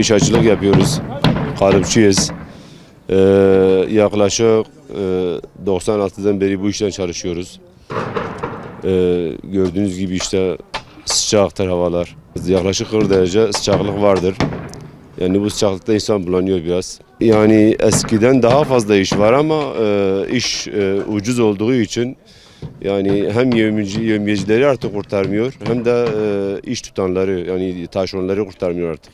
İşçilik yapıyoruz. Kalıpçıyız. Ee, yaklaşık e, 96'dan beri bu işten çalışıyoruz. Ee, gördüğünüz gibi işte sıcaktır havalar. Yaklaşık 40 derece sıcaklık vardır. Yani bu sıcaklıkta insan bulanıyor biraz. Yani eskiden daha fazla iş var ama e, iş e, ucuz olduğu için yani hem yevmici, yevmiyecileri artık kurtarmıyor hem de e, iş tutanları yani taşeronları kurtarmıyor artık.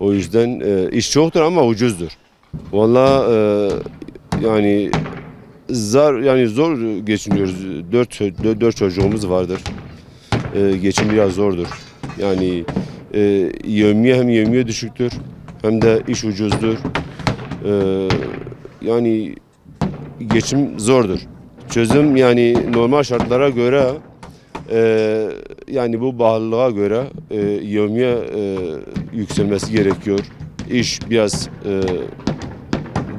O yüzden e, iş çoktur ama ucuzdur. Valla e, yani zar yani zor geçiniyoruz. Dört, dört, dört çocuğumuz vardır. E, geçim biraz zordur. Yani e, yevmiye hem yevmiye düşüktür hem de iş ucuzdur. E, yani geçim zordur. Çözüm yani normal şartlara göre e, yani bu pahalılığa göre e, yevmiye e, yükselmesi gerekiyor. İş biraz e,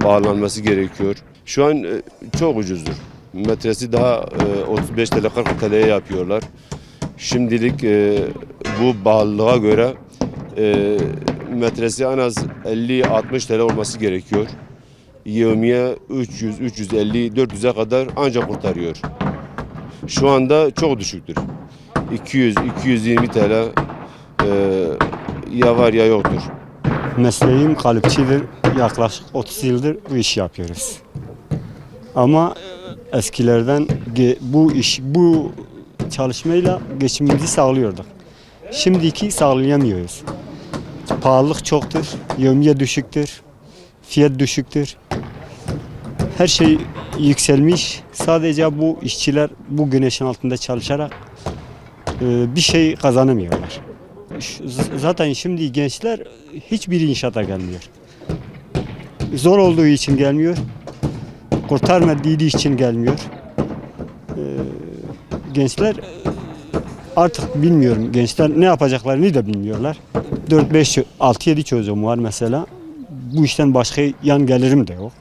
bağlanması gerekiyor. Şu an e, çok ucuzdur. Metresi daha e, 35 TL 40 TL'ye yapıyorlar. Şimdilik e, bu pahalılığa göre e, metresi en az 50-60 TL olması gerekiyor. Yevmiye 300, 350, 400'e kadar ancak kurtarıyor. Şu anda çok düşüktür. 200, 220 TL e, ya var ya yoktur. Mesleğim kalıpçıdır. Yaklaşık 30 yıldır bu işi yapıyoruz. Ama eskilerden ge- bu iş, bu çalışmayla geçimimizi sağlıyorduk. Şimdiki sağlayamıyoruz. Pahalılık çoktur, yevmiye düşüktür, fiyat düşüktür. Her şey yükselmiş. Sadece bu işçiler bu güneşin altında çalışarak e, bir şey kazanamıyorlar. Zaten şimdi gençler hiçbir inşaata gelmiyor. Zor olduğu için gelmiyor. Kurtarmadığı için gelmiyor. Ee, gençler e, artık bilmiyorum. Gençler ne yapacaklarını da bilmiyorlar. 4-5, 6-7 çocuğum var mesela. Bu işten başka yan gelirim de yok.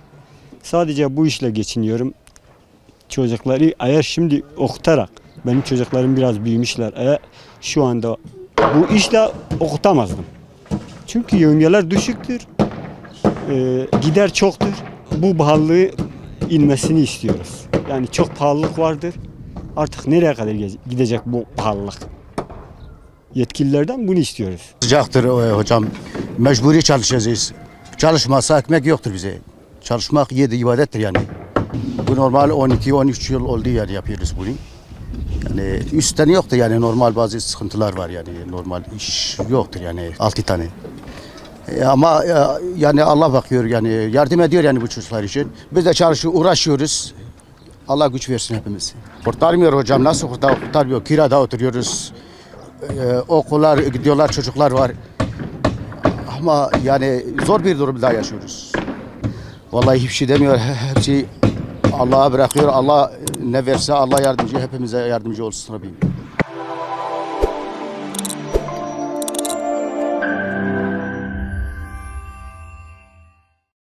Sadece bu işle geçiniyorum. Çocukları eğer şimdi okutarak, benim çocuklarım biraz büyümüşler. Eğer şu anda bu işle okutamazdım. Çünkü yevmiyeler düşüktür. Ee, gider çoktur. Bu pahalılığı inmesini istiyoruz. Yani çok pahalılık vardır. Artık nereye kadar gidecek bu pahalılık? Yetkililerden bunu istiyoruz. Sıcaktır e, hocam. Mecburi çalışacağız. Çalışmazsa ekmek yoktur bize. Çalışmak yedi ibadettir yani. Bu normal 12-13 yıl oldu yani yapıyoruz bunu. Yani üstten yoktur yani normal bazı sıkıntılar var yani normal iş yoktur yani 6 tane. E, ama e, yani Allah bakıyor yani yardım ediyor yani bu çocuklar için. Biz de çalışıyor, uğraşıyoruz. Allah güç versin hepimiz. Kurtarmıyor hocam nasıl kurtar, kurtarmıyor? Kirada oturuyoruz. Ee, okullar gidiyorlar çocuklar var. Ama yani zor bir durumda yaşıyoruz. Vallahi hiçbir şey demiyor. Hepsi Allah'a bırakıyor. Allah ne verse Allah yardımcı hepimize yardımcı olsun Rabbim.